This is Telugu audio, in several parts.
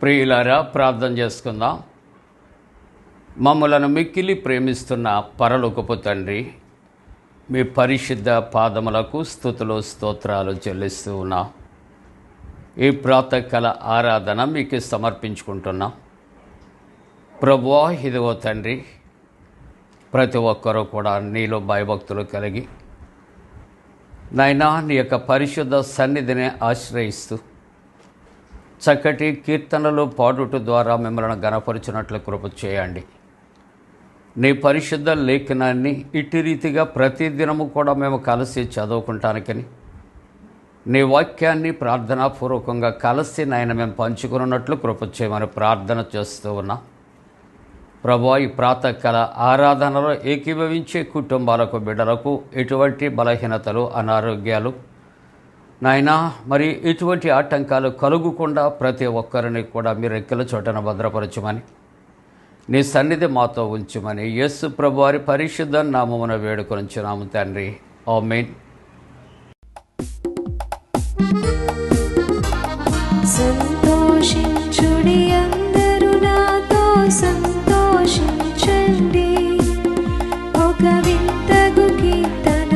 ప్రియులారా ప్రార్థన చేసుకుందాం. మమ్మలను మిక్కిలి ప్రేమిస్తున్న పరలోకపు తండ్రి మీ పరిశుద్ధ పాదములకు స్థుతులు స్తోత్రాలు చెల్లిస్తూ ఉన్నాం. ఈ ప్రాతకాల ఆరాధన మీకు సమర్పించుకుంటున్నాం. ప్రభువా ఇదిగో తండ్రి ప్రతి ఒక్కరూ కూడా నీలో భయభక్తులు కలిగి నాయనా నీ యొక్క పరిశుద్ధ సన్నిధిని ఆశ్రయిస్తూ చక్కటి కీర్తనలు పాడుట ద్వారా మిమ్మల్ని గణపరిచినట్లు కృప చేయండి. నీ పరిశుద్ధ లేఖనాన్ని ఇట్టి రీతిగా ప్రతిదినము కూడా మేము కలిసి చదువుకుంటానికని నీ వాక్యాన్ని ప్రార్థనాపూర్వకంగా కలిసి నాయన మేము పంచుకున్నట్లు కృప చేయమని ప్రార్థన చేస్తూ ఉన్నా. ప్రభా ఈ ప్రాతకాల ఆరాధనలో ఏకీభవించే కుటుంబాలకు బిడ్డలకు ఎటువంటి బలహీనతలు అనారోగ్యాలు నాయనా మరి ఎటువంటి ఆటంకాలు కలుగకుండా ప్రతి ఒక్కరిని కూడా మీరు ఎక్కల చోటన భద్రపరచమని నీ సన్నిధి మాతో ఉంచుమని యేసు ప్రభు వారి పరిశుద్ధ నామమున వేడుకొనిచున్నాము తండ్రి. ఆమెన్. సంతోషించుడి అందరూ నాతో సంతోషించండి. ఒక వింతగు కీర్తన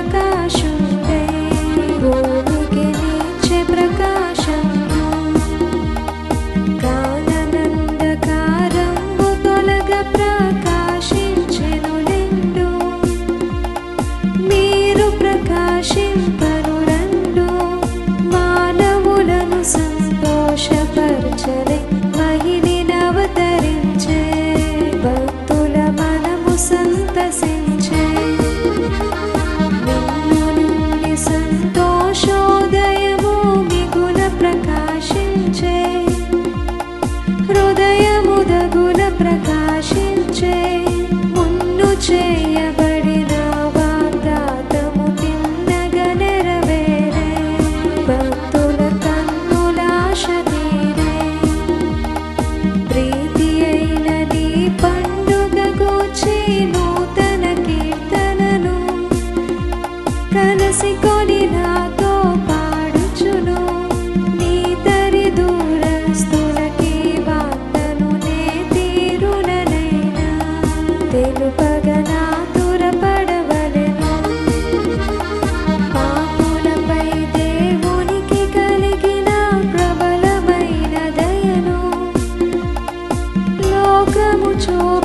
আকাশ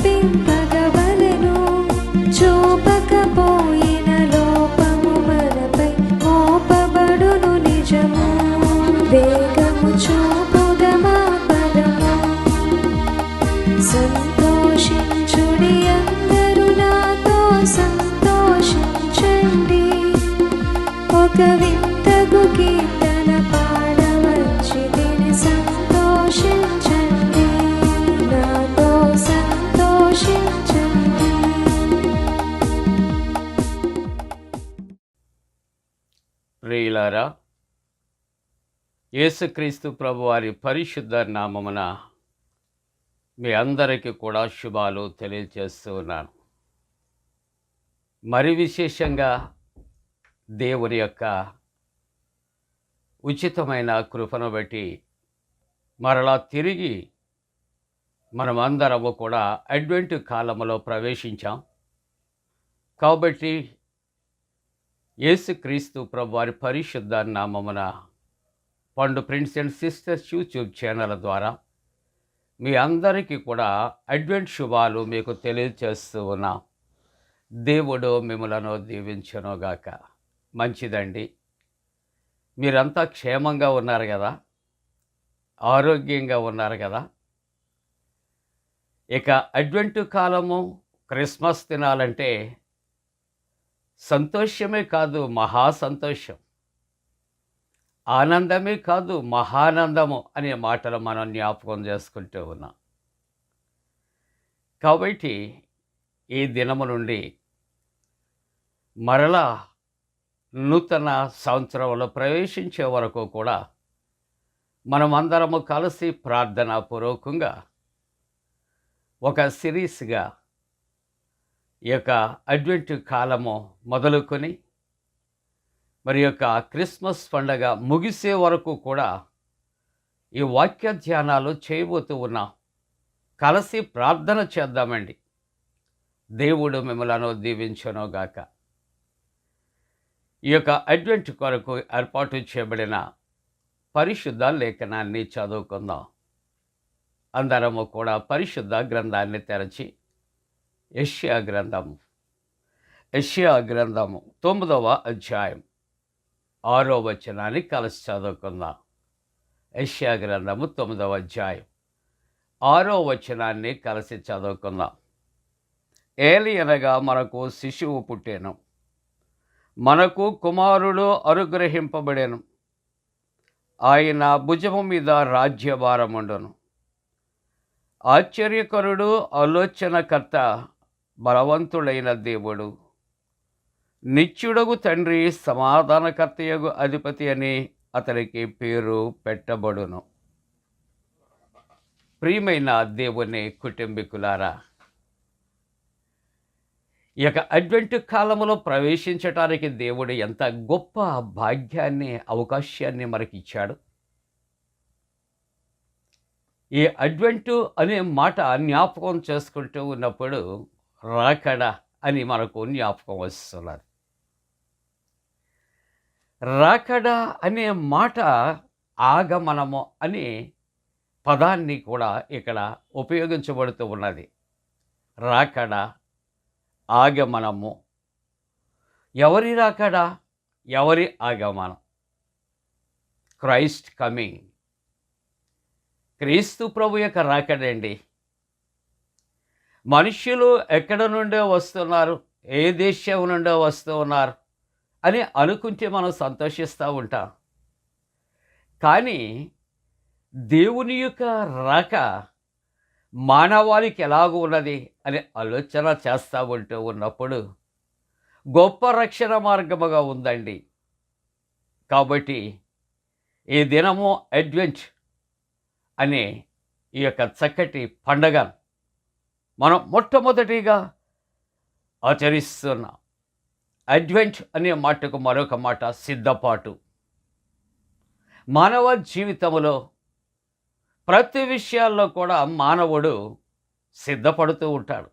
happy birthday. ప్రియులారా యేసుక్రీస్తు ప్రభు వారి పరిశుద్ధ నామమున మీ అందరికీ కూడా శుభాలు తెలియజేస్తూ ఉన్నాను. మరి విశేషంగా దేవుని యొక్క ఉచితమైన కృపను బట్టి మరలా తిరిగి మనమందరము కూడా అడ్వెంట్ కాలంలో ప్రవేశించాం. కాబట్టి యేసుక్రీస్తు ప్రభు వారి పరిశుద్ధ నామమున Pandu prince and sisters YouTube channel ద్వారా మీ అందరికీ కూడా అడ్వెంట్ శుభాలు మీకు తెలియచేస్తూ ఉన్నాం. దేవుడు మిమ్మలను దీవించనుగాక. మంచిదండి. మీరంతా క్షేమంగా ఉన్నారు కదా? ఆరోగ్యంగా ఉన్నారు కదా? ఇక అడ్వెంట్ కాలము క్రిస్మస్ తినాలంటే సంతోషమే కాదు మహా సంతోషం ఆనందమే కాదు మహానందము అనే మాటలు మనం జ్ఞాపకం చేసుకుంటూ ఉన్నాం. కాబట్టి ఈ దినము నుండి మరలా నూతన సంవత్సరంలో ప్రవేశించే వరకు కూడా మనమందరము కలిసి ప్రార్థనా పూర్వకంగా ఒక సిరీస్గా ఈ యొక్క అడ్వెంట్ కాలము మొదలుకొని మరి యొక్క క్రిస్మస్ పండగ ముగిసే వరకు కూడా ఈ వాక్య ధ్యానాలు చేయబోతూ ఉన్నాం. కలిసి ప్రార్థన చేద్దామండి. దేవుడు మిమ్మలను దీవించనుగాక ఈ యొక్క అడ్వెంట్ కొరకు ఏర్పాటు చేయబడిన పరిశుద్ధ లేఖనాన్ని చదువుకుందాం. అందరము కూడా పరిశుద్ధ గ్రంథాన్ని తెరచి యష్యా గ్రంథము. యష్యా గ్రంథము తొమ్మిదవ అధ్యాయం. ఆరో వచనాన్ని కలిసి చదువుకుందాం. యష్యా గ్రంథము తొమ్మిదవ అధ్యాయం. ఆరో వచనాన్ని కలిసి చదువుకుందాం. ఏలి అనగా మనకు శిశువు పుట్టాను. మనకు కుమారుడు అనుగ్రహింపబడేను. ఆయన భుజము మీద రాజ్యభారముండును. ఆశ్చర్యకరుడు ఆలోచనకర్త బలవంతుడైన దేవుడు. నిత్యుడగు తండ్రి సమాధానకర్తయగు అధిపతి అని అతనికి పేరు పెట్టబడును. ప్రియమైన దేవుని కుటుంబీకులారా ఇక అడ్వెంటు అడ్వెంట్ కాలంలో ప్రవేశించటానికి దేవుడు ఎంత గొప్ప భాగ్యాన్ని అవకాశాన్ని మనకిచ్చాడు. ఈ అడ్వెంటు అనే మాట జ్ఞాపకం చేసుకుంటూ ఉన్నప్పుడు రాకడ అని మనకు జ్ఞాపకం వస్తున్నారు రాకడ అనే మాట ఆగమనము అనే పదాన్ని కూడా ఇక్కడ ఉపయోగించబడుతూ ఉన్నది. రాకడ ఆగమనము. ఎవరి రాకడ? ఎవరి ఆగమనం? Christ coming. క్రీస్తు ప్రభు యొక్క రాకడండి. మనుష్యులు ఎక్కడ నుండో వస్తున్నారు? ఏ దేశం నుండో వస్తూ ఉన్నారు? అని అనుకుంటే మనం సంతోషిస్తూ ఉంటాం. కానీ దేవుని యొక్క రాక మానవాళికి ఎలాగూ ఉన్నది అని ఆలోచన చేస్తూ ఉంటూ ఉన్నప్పుడు గొప్ప రక్షణ మార్గముగా ఉందండి. కాబట్టి ఈ దినము అడ్వెంచ్ అనే ఈ యొక్క చక్కటి పండగ మనం మొట్టమొదటిగా ఆచరిస్తున్నాం అడ్వెంట్ అనే మాటకు మరొక మాట సిద్ధపాటు. మానవ జీవితంలో ప్రతి విషయాల్లో కూడా మానవుడు సిద్ధపడుతూ ఉంటాడు.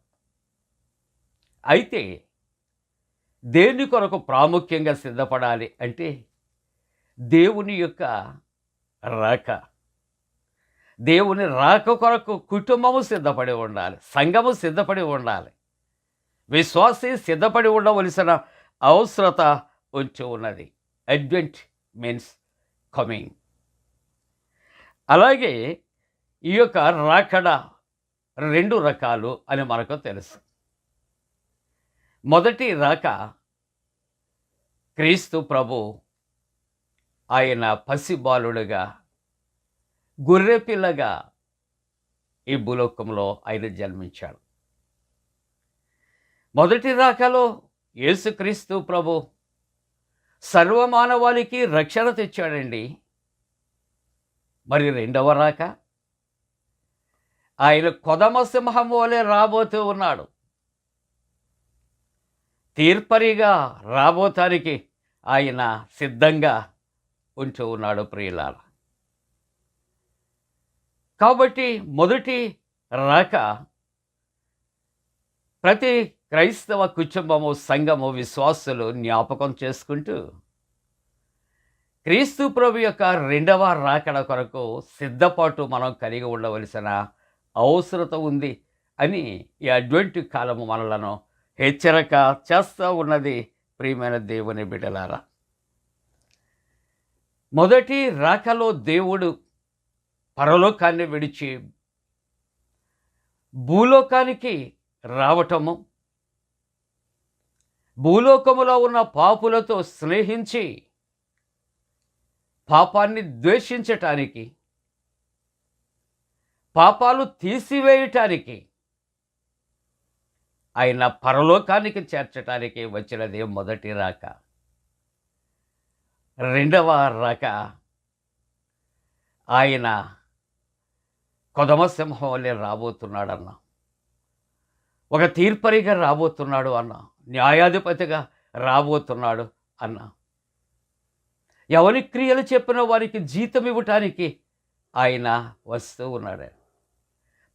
అయితే దేని కొరకు ప్రాముఖ్యంగా సిద్ధపడాలి అంటే దేవుని యొక్క రాక. దేవుని రాక కొరకు కుటుంబము సిద్ధపడి ఉండాలి. సంఘము సిద్ధపడి ఉండాలి. విశ్వాసి సిద్ధపడి ఉండవలసిన అవసరత ఉంచి ఉన్నది. Advent means coming. అలాగే ఈ యొక్క రాకడ రెండు రకాలు అని మనకు తెలుసు. మొదటి రాక క్రీస్తు ప్రభు ఆయన పసిబాలుడుగా గొర్రెపిల్లగా ఈ భూలోకంలో ఆయన జన్మించాడు. మొదటి రాకలో యేసుక్రీస్తు ప్రభు సర్వమానవాళికి రక్షణ తెచ్చాడండి. మరి రెండవ రాక? ఆయన కొదమ సింహం వలె రాబోతూ ఉన్నాడు. తీర్పరిగా రాబోతానికి ఆయన సిద్ధంగా ఉంటూ ఉన్నాడు ప్రియులాల కాబట్టి మొదటి రాక ప్రతి క్రైస్తవ కుటుంబము సంఘము విశ్వాసులు జ్ఞాపకం చేసుకుంటూ క్రీస్తు ప్రభు యొక్క రెండవ రాకడ కొరకు సిద్ధపాటు మనం కలిగి ఉండవలసిన అవసరత ఉంది అని ఈ అడ్వెంట్ కాలము మనలను హెచ్చరిక చేస్తూ ఉన్నది ప్రియమైన దేవుని బిడ్డలారా. మొదటి రాకలో దేవుడు పరలోకాన్ని విడిచి భూలోకానికి రావటము భూలోకములో ఉన్న పాపులతో స్నేహించి పాపాన్ని ద్వేషించటానికి పాపాలు తీసివేయటానికి ఆయన పరలోకానికి చేర్చటానికి వచ్చినది మొదటి రాక. రెండవ రాక ఆయన కొదమసింహం వల్లే రాబోతున్నాడన్న. ఒక తీర్పరిగా రాబోతున్నాడు అన్న. న్యాయాధిపతిగా రాబోతున్నాడు అన్న. ఎవరి క్రియలు చెప్పిన వారికి జీతం ఇవ్వటానికి ఆయన వస్తూ ఉన్నాడు.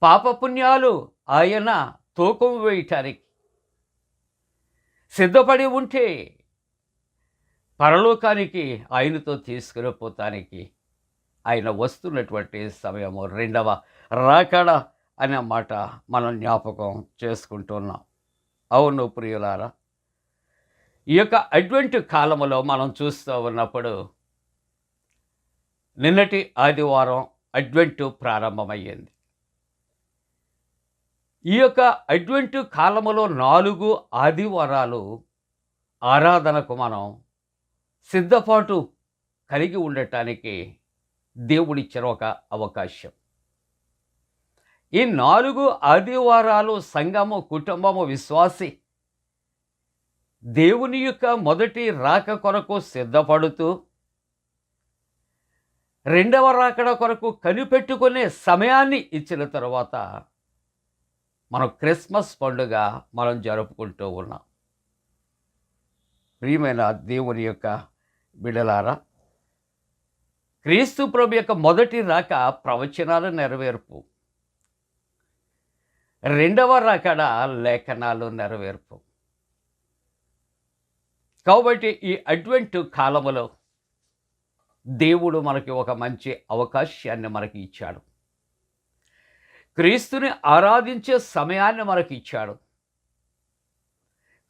పాపపుణ్యాలు ఆయన తూకం వేయటానికి. సిద్ధపడి ఉంటే పరలోకానికి ఆయనతో తీసుకుని పోతానికి ఆయన వస్తున్నటువంటి సమయము రెండవ రాకడ అనే మాట మనం జ్ఞాపకం చేసుకుంటున్నాం అవును ప్రియులారా ఈ యొక్క అడ్వెంట్ కాలంలో మనం చూస్తూ ఉన్నప్పుడు నిన్నటి ఆదివారం అడ్వెంట్ ప్రారంభమయ్యింది. ఈ యొక్క అడ్వెంట్ కాలములో నాలుగు ఆదివారాలు ఆరాధనకు మనం సిద్ధపాటు కలిగి ఉండటానికి దేవుడిచ్చిన ఒక అవకాశం. ఈ నాలుగు ఆదివారాలు సంఘము కుటుంబము విశ్వాసి దేవుని యొక్క మొదటి రాక కొరకు సిద్ధపడుతూ రెండవ రాకడ కొరకు కనిపెట్టుకునే సమయాన్ని ఇచ్చిన తర్వాత మనం క్రిస్మస్ పండుగ మనం జరుపుకుంటూ ఉన్నాం. ప్రియమైన దేవుని యొక్క బిడలారా క్రీస్తు ప్రభు యొక్క మొదటి రాక ప్రవచనాల నెరవేర్పు. రెండవ రాకడ లేఖనాలు నెరవేర్పు. కాబట్టి ఈ అడ్వెంట్ కాలములో దేవుడు మనకి ఒక మంచి అవకాశాన్ని మనకి ఇచ్చాడు. క్రీస్తుని ఆరాధించే సమయాన్ని మనకి ఇచ్చాడు.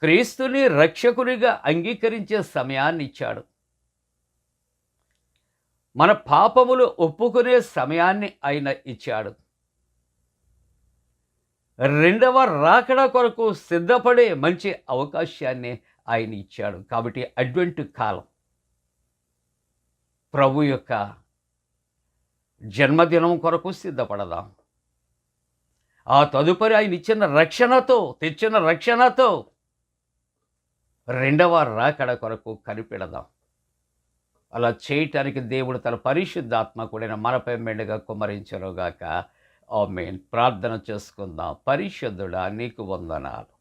క్రీస్తుని రక్షకునిగా అంగీకరించే సమయాన్ని ఇచ్చాడు. మన పాపములు ఒప్పుకునే సమయాన్ని ఆయన ఇచ్చాడు. రెండవ రాకడ కొరకు సిద్ధపడే మంచి అవకాశాన్ని ఆయన ఇచ్చాడు. కాబట్టి అడ్వెంట్ కాలం. ప్రభు యొక్క జన్మదినం కొరకు సిద్ధపడదాం. ఆ తదుపరి ఆయన ఇచ్చిన రక్షణతో తెచ్చిన రక్షణతో రెండవ రాకడ కొరకు కనిపెడదాం. అలా చేయటానికి దేవుడు తన పరిశుద్ధాత్మ కూడిన మనపై మెండుగా ఆ ఆమెన్. ప్రార్థన చేసుకుందాం. పరిశుద్ధుడా నీకు వందనాలు.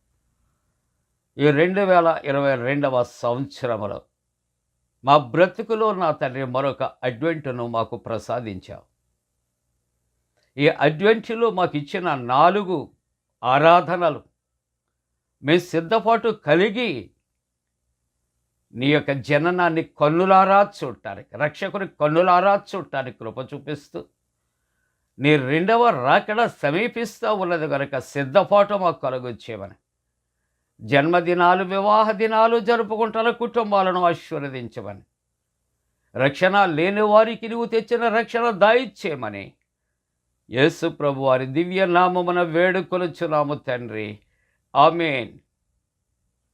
ఈ రెండు వేల ఇరవై రెండవ సంవత్సరములో మా బ్రతుకులో నా తండ్రి మరొక అడ్వెంట్ను మాకు ప్రసాదించావు. ఈ అడ్వెంట్లో మాకు ఇచ్చిన నాలుగు ఆరాధనలు మేము సిద్ధపాటు కలిగి నీ యొక్క జననాన్ని కన్నులారా చూడటానికి రక్షకుని కన్నులారా చూడటానికి కృప చూపిస్తూ నీ రెండవ రాకడ సమీపిస్తూ ఉన్నది కనుక సిద్ధపాటు మాకు కలుగొచ్చేవని జన్మదినాలు వివాహ దినాలు జరుపుకుంటున్న కుటుంబాలను ఆశీర్వదించమని. రక్షణ లేని వారికి నువ్వు తెచ్చిన రక్షణ దాయిచ్చేయమని. యేసు ప్రభు వారి దివ్య నామమున వేడుకొలుచున్నాము తండ్రి. ఆమెన్.